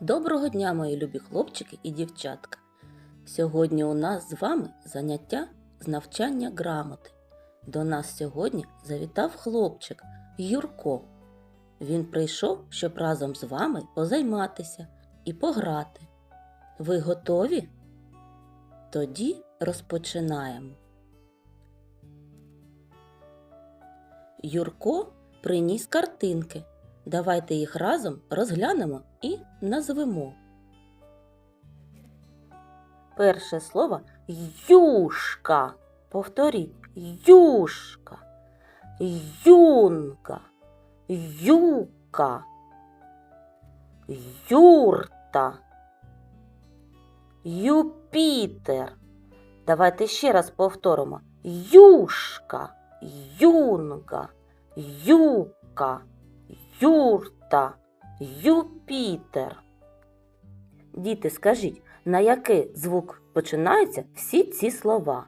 Доброго дня, мої любі хлопчики і дівчатка. Сьогодні у нас з вами заняття з навчання грамоти. До нас сьогодні завітав хлопчик Юрко. Він прийшов, щоб разом з вами позайматися і пограти. Ви готові? Тоді розпочинаємо. Юрко приніс картинки. Давайте їх разом розглянемо і назвемо. Перше слово юшка. Повторіть юшка, юнка, юка, юрта, Юпітер. Давайте ще раз повторимо. Юшка, юнга, юка, юрта, Юпітер. Діти, скажіть, на який звук починаються всі ці слова?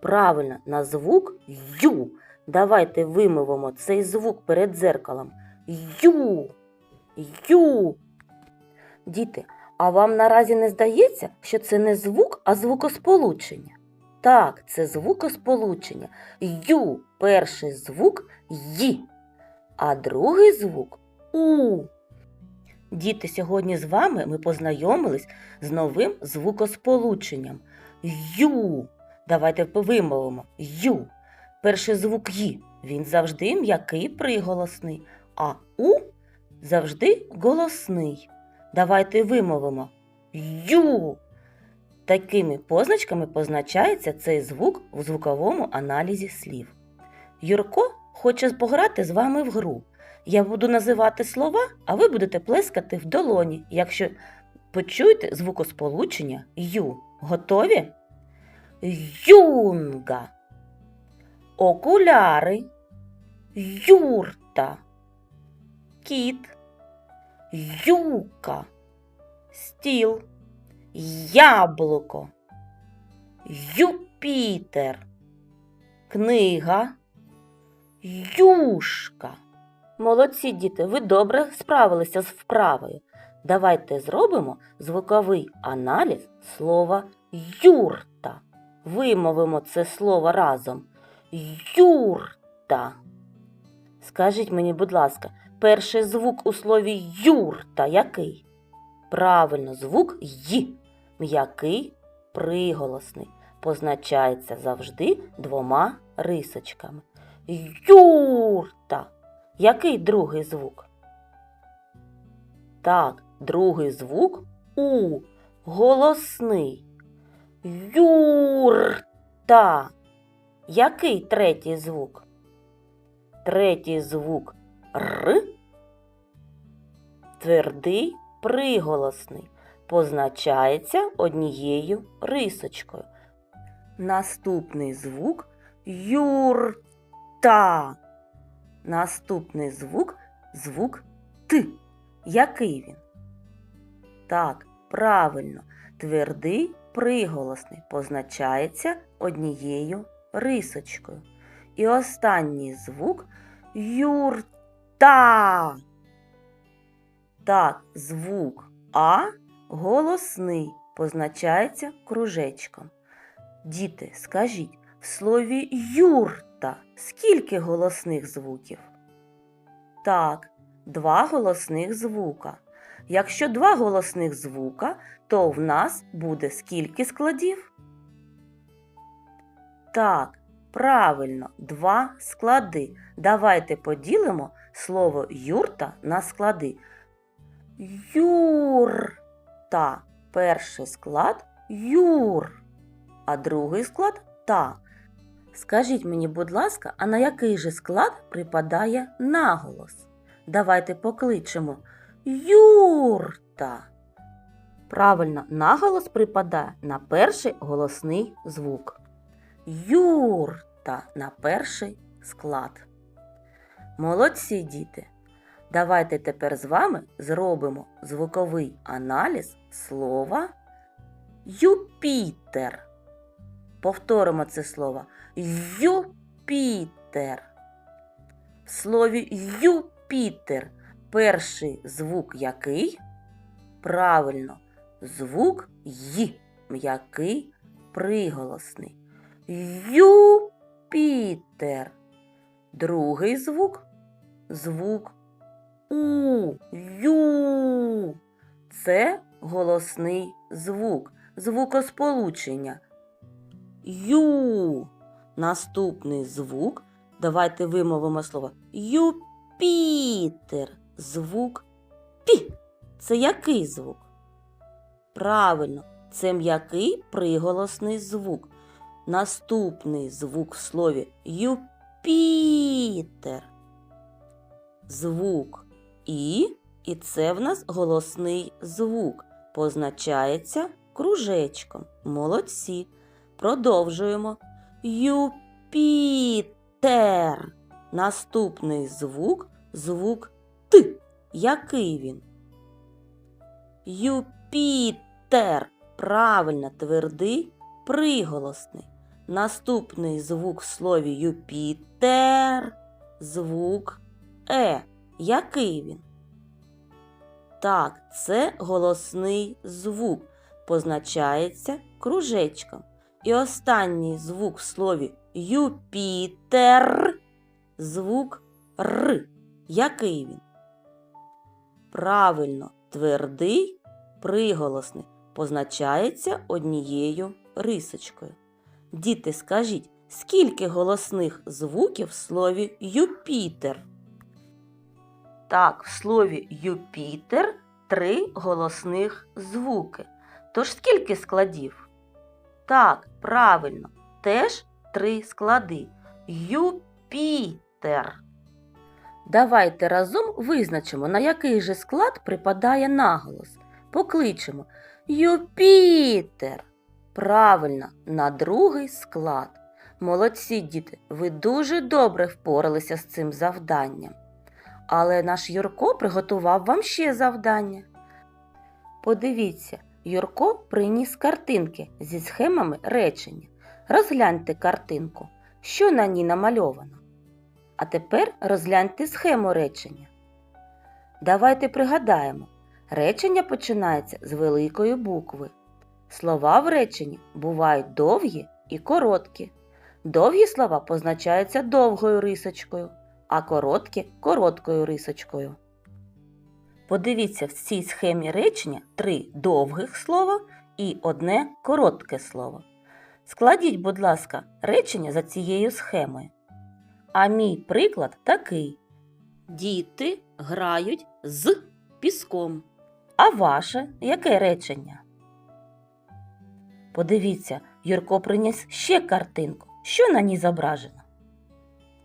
Правильно, на звук Ю. Давайте вимовимо цей звук перед дзеркалом. Ю. Ю. Діти, а вам наразі не здається, що це не звук, а звукосполучення? Так, це звукосполучення. Ю перший звук Й, а другий звук У. Діти, сьогодні з вами ми познайомились з новим звукосполученням Ю. Давайте вимовимо Ю. Перший звук Й. Він завжди м'який приголосний, а У завжди голосний. Давайте вимовимо Ю. Такими позначками позначається цей звук у звуковому аналізі слів. Юрко хоче пограти з вами в гру. Я буду називати слова, а ви будете плескати в долоні, якщо почуєте звукосполучення Ю. Готові? Юнга. Окуляри. Юрта. Кіт. Юка. Стіл. Яблуко. Юпітер. Книга. Юшка. Молодці діти, ви добре справилися з вправою. Давайте зробимо звуковий аналіз слова юрта. Вимовимо це слово разом. Юрта. Скажіть мені, будь ласка, перший звук у слові юрта який? Правильно, звук Й. М'який приголосний. Позначається завжди двома рисочками. Юрта. Який другий звук? Так, другий звук У. Голосний. Юрта. Який третій звук? Третій звук Р. Твердий приголосний. Позначається однією рисочкою. Наступний звук юрта. Наступний звук звук Т. Який він? Так, правильно, твердий приголосний позначається однією рисочкою. І останній звук юрта. Так, звук А голосний позначається кружечком. Діти, скажіть, в слові юрта скільки голосних звуків? Так, два голосних звука. Якщо два голосних звука, то в нас буде скільки складів? Так, правильно, два склади. Давайте поділимо слово юрта на склади. Юрта. Перший склад юр, а другий склад та. Скажіть мені, будь ласка, а на який же склад припадає наголос? Давайте покличемо Юрта. Правильно, наголос припадає на перший голосний звук. Юрта на перший склад. Молодці діти! Давайте тепер з вами зробимо звуковий аналіз слова Юпітер. Повторимо це слово Юпітер. В слові Юпітер перший звук який? Правильно, звук Й, м'який приголосний. Юпітер. Другий звук звук У. Ю. Це голосний звук, звукосполучення. Ю. Наступний звук. Давайте вимовимо слово Юпітер. Звук Пі. Це який звук? Правильно, це м'який приголосний звук. Наступний звук в слові Юпітер. Звук І, і це в нас голосний звук. Позначається кружечком. Молодці. Продовжуємо. Юпітер. Наступний звук звук Т. Який він? Юпітер. Правильно, твердий, приголосний. Наступний звук в слові Юпітер. Звук Е. Який він? Так, це голосний звук. Позначається кружечком. І останній звук в слові Юпітер. Звук Р. Який він? Правильно, твердий, приголосний. Позначається однією рисочкою. Діти, скажіть, скільки голосних звуків в слові Юпітер? Так, в слові Юпітер три голосних звуки. Тож скільки складів? Так, правильно, теж три склади. Юпітер. Давайте разом визначимо, на який же склад припадає наголос. Покличемо Юпітер. Правильно, на другий склад. Молодці, діти, ви дуже добре впоралися з цим завданням. Але наш Юрко приготував вам ще завдання. Подивіться, Юрко приніс картинки зі схемами речення. Розгляньте картинку, що на ній намальовано. А тепер розгляньте схему речення. Давайте пригадаємо, речення починається з великої букви. Слова в реченні бувають довгі і короткі. Довгі слова позначаються довгою рисочкою, а короткі короткою рисочкою. Подивіться в цій схемі речення три довгих слова і одне коротке слово. Складіть, будь ласка, речення за цією схемою. А мій приклад такий: Діти грають з піском. А ваше яке речення? Подивіться, Юрко приніс ще картинку. Що на ній зображено?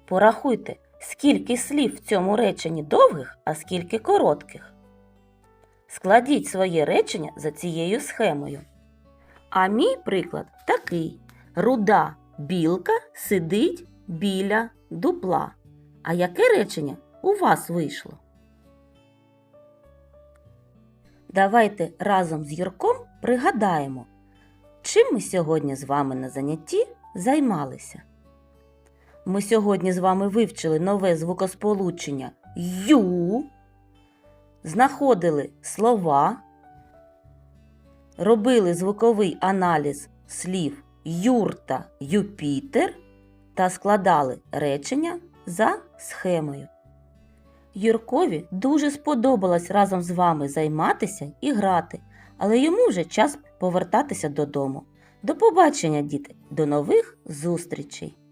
Порахуйте, скільки слів в цьому реченні довгих, а скільки коротких. Складіть своє речення за цією схемою. А мій приклад такий: руда білка сидить біля дупла. А яке речення у вас вийшло? Давайте разом з Юрком пригадаємо, чим ми сьогодні з вами на занятті займалися. Ми сьогодні з вами вивчили нове звукосполучення Ю, знаходили слова, робили звуковий аналіз слів Юрта Юпітер та складали речення за схемою. Юркові дуже сподобалось разом з вами займатися і грати, але йому вже час повертатися додому. До побачення, діти, до нових зустрічей!